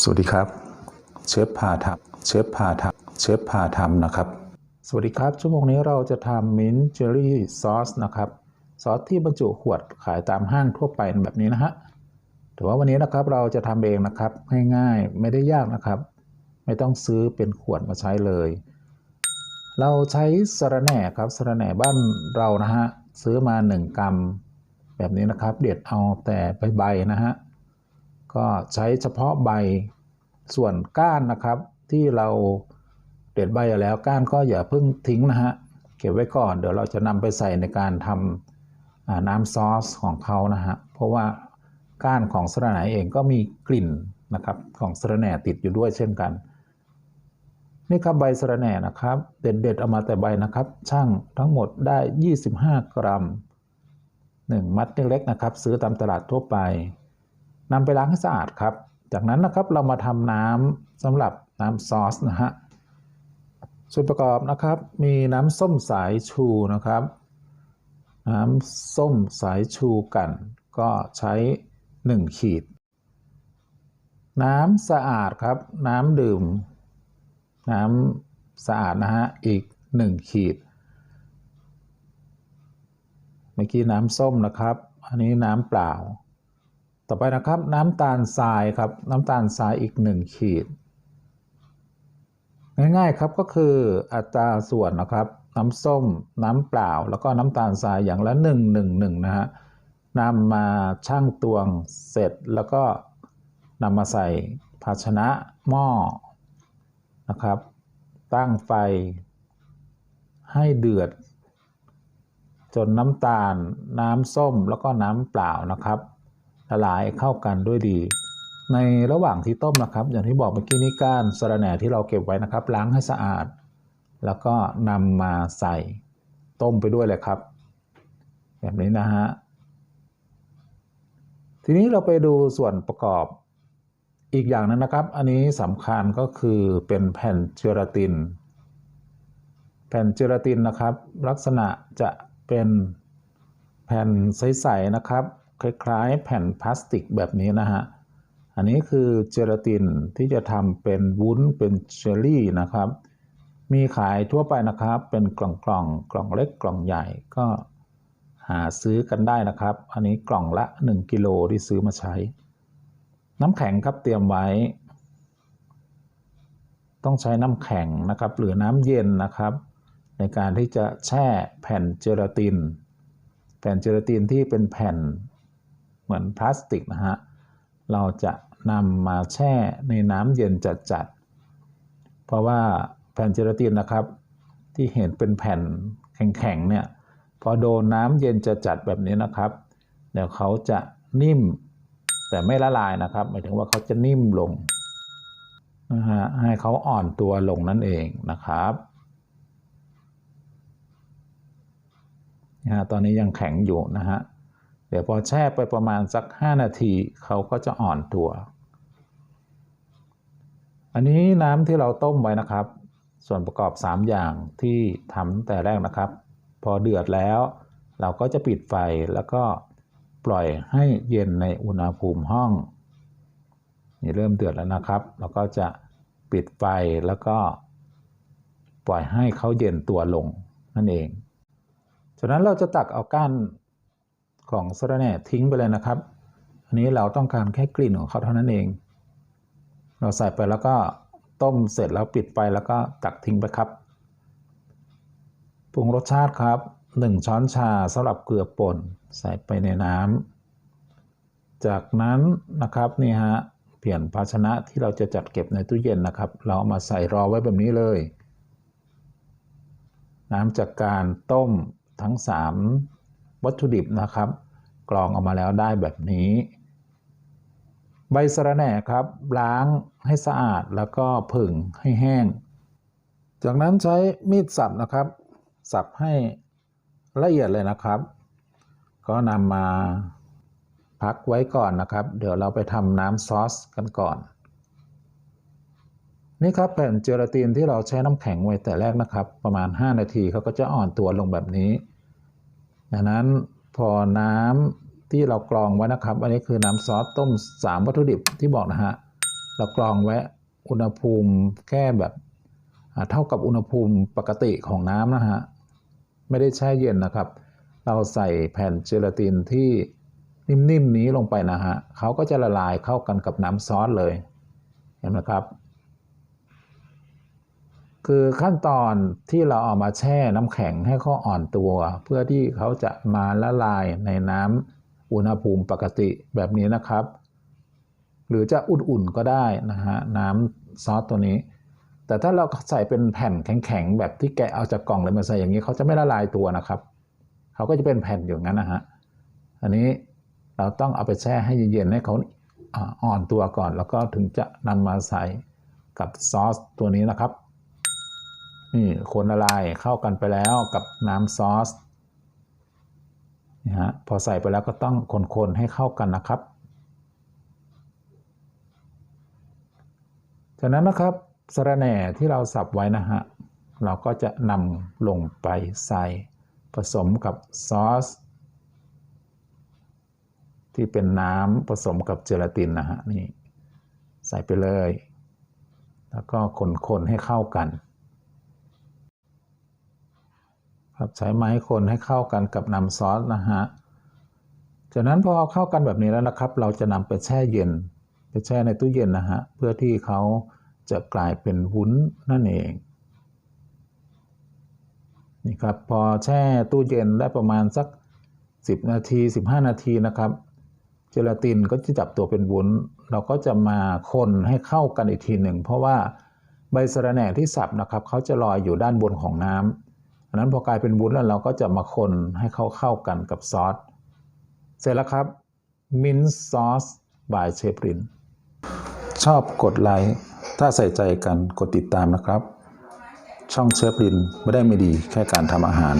สวัสดีครับ เชฟพาทำเชฟพาทำเชฟพาทำนะครับ สวัสดีครับ ชั่วโมงนี้เราจะทำมิ้นท์เจลลี่ซอสนะครับ ซอสที่บรรจุขวดขายตามห้างทั่วไปแบบนี้นะฮะแต่ว่าวันนี้นะครับเราจะทำเองนะครับง่ายๆไม่ได้ยากนะครับ ไม่ต้องซื้อเป็นขวดมาใช้เลย เราใช้สระแหน่ครับสระแหน่บ้านเรานะฮะซื้อมา 1 กรัมแบบนี้นะครับ เด็ดเอาแต่ใบๆนะฮะ ก็ใช้เฉพาะใบส่วนก้านนะครับ ที่เราเด็ดใบแล้วก้านก็อย่าเพิ่งทิ้งนะฮะเก็บไว้ก่อนเดี๋ยวเราจะนำไปใส่ในการทำน้ำซอสของเขานะฮะเพราะว่าก้านของสะระแหน่เองก็มีกลิ่นนะครับของสะระแหน่ติดอยู่ด้วยเช่นกัน นี่ครับใบสะระแหน่นะครับ เด็ดๆเอามาแต่ใบนะครับช่างทั้งหมดได้ 25 กรัม 1 มัดเล็กๆนะครับ ซื้อตามตลาดทั่วไป นำไปล้างให้สะอาดครับ จากนั้นนะครับเรามาทำน้ำสำหรับน้ำซอสนะฮะส่วนประกอบนะครับมีน้ำส้มสายชูนะครับ น้ำส้มสายชูกัน ก็ใช้ 1 ขีด น้ำสะอาดครับ น้ำดื่ม น้ำสะอาดนะฮะอีก 1 ขีด เมื่อกี้น้ำส้มนะครับ อันนี้น้ำเปล่า ต่อไปนะครับน้ำตาลทรายครับน้ำตาลทรายอีก 1 ขีด ง่ายๆครับก็คืออัตราส่วนนะครับน้ำส้มน้ำเปล่า แล้วก็น้ำตาลทรายอย่างละ 1 1 1 นะฮะนำมาชั่งตวงเสร็จแล้วก็นำมาใส่ภาชนะหม้อนะครับ ตั้งไฟให้เดือด จนน้ำตาลน้ำส้มแล้วก็น้ำเปล่านะครับ ละลายเข้ากันด้วยดี ในระหว่างที่ต้มนะครับ อย่างที่บอกเมื่อกี้นี้ก้านสะระแหน่ที่เราเก็บไว้นะครับ ล้างให้สะอาด แล้วก็นำมาใส่ต้มไปด้วยเลยครับ แบบนี้นะฮะทีนี้เราไปดูส่วนประกอบอีกอย่างนึงนะครับ อันนี้สำคัญก็คือเป็นแผ่นเจลาติน แผ่นเจลาตินนะครับ ลักษณะจะเป็นแผ่นใสๆนะครับ คล้ายๆ แผ่นพลาสติกแบบนี้นะฮะ อันนี้คือเจลาตินที่จะทำเป็นวุ้นเป็นเจลลี่นะครับ มีขายทั่วไปนะครับ เป็นกล่องๆกล่องกล่องเล็กกล่องใหญ่ก็หาซื้อกันได้นะครับ อันนี้กล่องละ 1กิโลที่ซื้อมาใช้ น้ำแข็งครับเตรียมไว้ ต้องใช้น้ำแข็งนะครับ หรือน้ำเย็นนะครับ ในการที่จะแช่แผ่นเจลาติน แผ่นเจลาตินที่เป็นแผ่น เหมือนพลาสติกนะฮะ เราจะนำมาแช่ในน้ำเย็นจัดๆ เพราะว่าแผ่นเจลาตินนะครับ ที่เห็นเป็นแผ่นแข็งๆเนี่ยพอโดนน้ำเย็นจัดๆแบบนี้นะครับ เดี๋ยวเขาจะนิ่มแต่ไม่ละลายนะครับหมายถึงว่าเขาจะนิ่มลงนะฮะให้เขาอ่อนตัวลงนั่นเองนะครับนะฮะตอนนี้ยังแข็งอยู่นะฮะ ดี๋ยวพอแช่ไปประมาณสัก 5 นาทีเขาก็จะอ่อนตัว อันนี้น้ำที่เราต้มไว้นะครับ ส่วนประกอบ 3 อย่างที่ทำแต่แรกนะครับ พอเดือดแล้ว เราก็จะปิดไฟแล้วก็ปล่อยให้เย็นในอุณหภูมิห้องนี่เริ่มเดือดแล้วนะครับ เราก็จะปิดไฟแล้วก็ ปล่อยให้เขาเย็นตัวลงนั่นเองจากนั้นเราจะตักเอาก้าน ของสะระแหน่ทิ้งไปเลยนะครับ อันนี้เราต้องการแค่กลิ่นของเขาเท่านั้นเอง เราใส่ไปแล้วก็ต้มเสร็จแล้วปิดไฟแล้วก็ตักทิ้งไปครับปรุงรสชาติครับ 1 ช้อนชาสำหรับเกลือป่นใส่ไปในน้ำจากนั้นนะครับนี่ฮะเปลี่ยนภาชนะที่เราจะจัดเก็บในตู้เย็นนะครับ เราเอามาใส่รอไว้แบบนี้เลย น้ำจากการต้มทั้ง 3 วัตถุดิบนะครับ กรองออกมาแล้วได้แบบนี้ ใบสะระแหน่ครับ ล้างให้สะอาดแล้วก็ผึ่งให้แห้ง จากนั้นใช้มีดสับนะครับ สับให้ละเอียดเลยนะครับ ก็นำมาพักไว้ก่อนนะครับ เดี๋ยวเราไปทำน้ำซอสกันก่อน นี่ครับแผ่นเจลาตินที่เราใช้น้ำแข็งไว้แต่แรกนะครับ ประมาณ 5 นาทีเขาก็จะอ่อนตัวลงแบบนี้ ดังนั้นพอน้ำที่เรากรองไว้นะครับ อันนี้คือน้ำซอสต้ม 3 วัตถุดิบที่บอกนะฮะ เรากรองไว้อุณหภูมิแค่แบบเท่ากับอุณหภูมิปกติของน้ำนะฮะ ไม่ได้แช่เย็นนะครับ เราใส่แผ่นเจลาตินที่นิ่มๆนี้ลงไปนะฮะเขาก็จะละลายเข้ากันกับน้ำซอสเลย เห็นไหมครับ คือขั้นตอนที่เราเอามาแช่น้ำแข็งให้เขาอ่อนตัว เพื่อที่เขาจะมาละลายในน้ำอุณหภูมิปกติแบบนี้นะครับ หรือจะอุ่นๆก็ได้นะฮะน้ำซอสตัวนี้ แต่ถ้าเราใส่เป็นแผ่นแข็งๆแบบที่แกะเอาจากกล่องเลยมาใส่อย่างนี้เขาจะไม่ละลายตัวนะครับเขาก็จะเป็นแผ่นอยู่งั้นนะฮะอันนี้เราต้องเอาไปแช่ให้เย็นๆให้เขาอ่าอ่อนตัวก่อน แล้วก็ถึงจะนำมาใส่กับซอสตัวนี้นะครับ นี่คนละลายเข้ากันไปแล้วกับน้ำซอสนี่ฮะพอใส่ไปแล้วก็ต้องคนๆให้เข้ากันนะครับ จากนั้นนะครับสระแหน่ที่เราสับไว้นะฮะเราก็จะนำลงไปใส่ผสมกับซอส ที่เป็นน้ำผสมกับเจลาตินนะฮะนี่ใส่ไปเลย แล้วก็คนๆให้เข้ากัน ครับใช้ไม้คนให้เข้ากันกับน้ำซอสนะฮะจากนั้นพอเข้ากันแบบนี้แล้วนะครับ เราจะนำไปแช่เย็น ไปแช่ในตู้เย็นนะฮะเพื่อที่เขาจะกลายเป็นวุ้นนั่นเองนี่ครับพอแช่ตู้เย็นได้ประมาณสัก 10 นาที 15 นาทีนะครับ เจลาตินก็จะจับตัวเป็นวุ้น เราก็จะมาคนให้เข้ากันอีกทีหนึ่ง เพราะว่าใบสะระแหน่ที่สับนะครับเขาจะลอยอยู่ด้านบนของน้ำ อันนั้นพอกลายเป็นวุ้นแล้วเราก็จะมาคนให้เข้าเข้ากันกับซอส เสร็จแล้วครับมินซอสบายเชฟริน ชอบกดไลค์ถ้าใส่ใจกันกดติดตามนะครับ ช่องเชฟรินไม่ได้ไม่ดีแค่การทำอาหาร